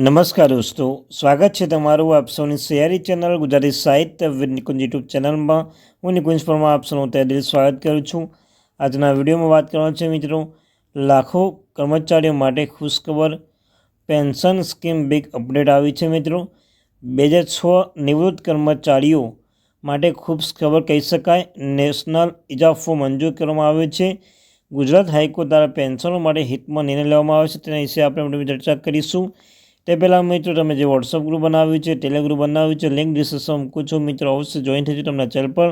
નમસ્કાર દોસ્તો, સ્વાગત છે તમારું આપ સૌની સૈયારી ચેનલ ગુજરાતી સાહિત્ય નિકુંજ યુટ્યુબ ચેનલમાં. હું નિકુંજ પરમાર, આપ સૌનું તહે દિલ સ્વાગત કરું છું. આજના વિડીયોમાં વાત કરવાનો છે મિત્રો, લાખો કર્મચારીઓ માટે ખુશખબર પેન્શન સ્કીમ બિગ અપડેટ આવી છે મિત્રો. બે હજાર છ નિવૃત્ત કર્મચારીઓ માટે ખૂબ ખબર કહી શકાય, નેશનલ ઇજાફો મંજૂર કરવામાં આવ્યો છે. ગુજરાત હાઈકોર્ટ દ્વારા પેન્શનો માટે હિતમાં નિર્ણય લેવામાં આવે છે, તેના વિશે આપણે ચર્ચા કરીશું. તે પહેલાં મિત્રો તમે જે વોટ્સઅપ ગ્રુપ બનાવ્યું છે ટેલિગ્રુપ બનાવ્યું છે લિંક ડિસ્ક્રિપ્શન મૂકું છું. મિત્રો, અવશ્ય જોઈન થજો તમને ચેનલ પર.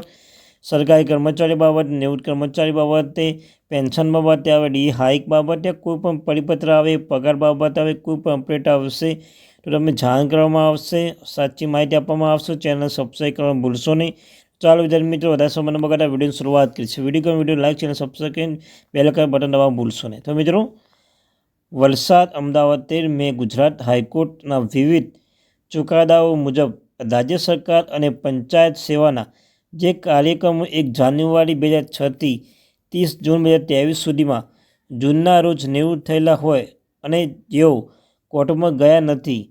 સરકારી કર્મચારી બાબત, નિવૃત્ત કર્મચારી બાબતે પેન્શન બાબતે આવે ડી હાઇક બાબતે, કોઈ પણ પરિપત્ર આવે, પગાર બાબત આવે, કોઈ પણ અપડેટ આવશે, તો તમને જાણ કરવામાં આવશે. સાચી માહિતી આપવામાં આવશે. ચેનલ સબસ્ક્રાઈબ કરવાનું ભૂલશો નહીં. ચાલો વિદ્યાર્થી મિત્રો, વધારે સમયના બગાડતા વિડીયોની શરૂઆત કરી છે video video like channel subscribe કરીને બેલ આઇકન બટન દબાવવાનું ભૂલશો નહીં. તો મિત્રો વલસાડ, અમદાવાદ તેર મે ગુજરાત હાઈકોર્ટના વિવિધ ચુકાદાઓ મુજબ રાજ્ય સરકાર અને પંચાયત સેવાના જે કાર્યક્રમો એક જાન્યુઆરી બે હજાર છથી ત્રીસ જૂન બે હજાર ત્રેવીસ સુધીમાં જૂનના રોજ નિવૃત્ત થયેલા હોય અને જેઓ કોર્ટમાં ગયા નથી,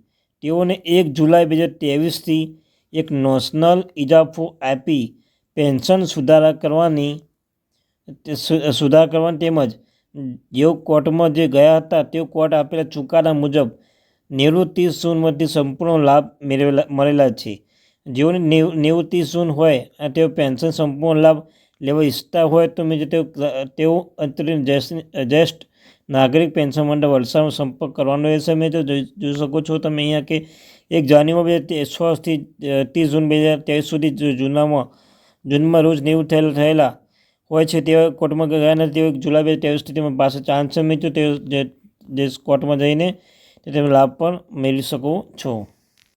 તેઓને એક જુલાઈ બે હજાર ત્રેવીસથી એક નેશનલ ઇજાફો આપી પેન્શન સુધારા કરવાની સુધારા કરવાની તેમજ જેઓ કોર્ટમાં જે ગયા હતા, તેઓ કોર્ટ આપેલા ચુકાદા મુજબ નિવૃત્તિ સૂનમાંથી સંપૂર્ણ લાભ મેળવેલા, મળેલા છે. જેઓને નિવૃત્તિ સૂન હોય, અને તેઓ પેન્શન સંપૂર્ણ લાભ લેવા ઈચ્છતા હોય, તો મેં તેઓ તેઓ અંતરિમ જ્યેષ્ઠ નાગરિક પેન્શન મંડળ વલસાડનો સંપર્ક કરવાનો રહેશે. મેં તો જોઈ શકો છો તમે અહીંયા કે એક જાન્યુઆરી બે હજાર છથી ત્રીસ જૂન બે હજાર ત્રેવીસ સુધી જૂનામાં, જૂનમાં રોજ નિવૃત્ત થયેલા થયેલા હોય છે તેવા કોર્ટમાં ગયા નથી, તેઓ જુલાઈ બે સ્થિતિમાં તેમાં પાસે ચાન્સ છે. મિત્રો, તેઓ જે કોર્ટમાં જઈને તે તમે લાભ પણ મેળવી શકો છો.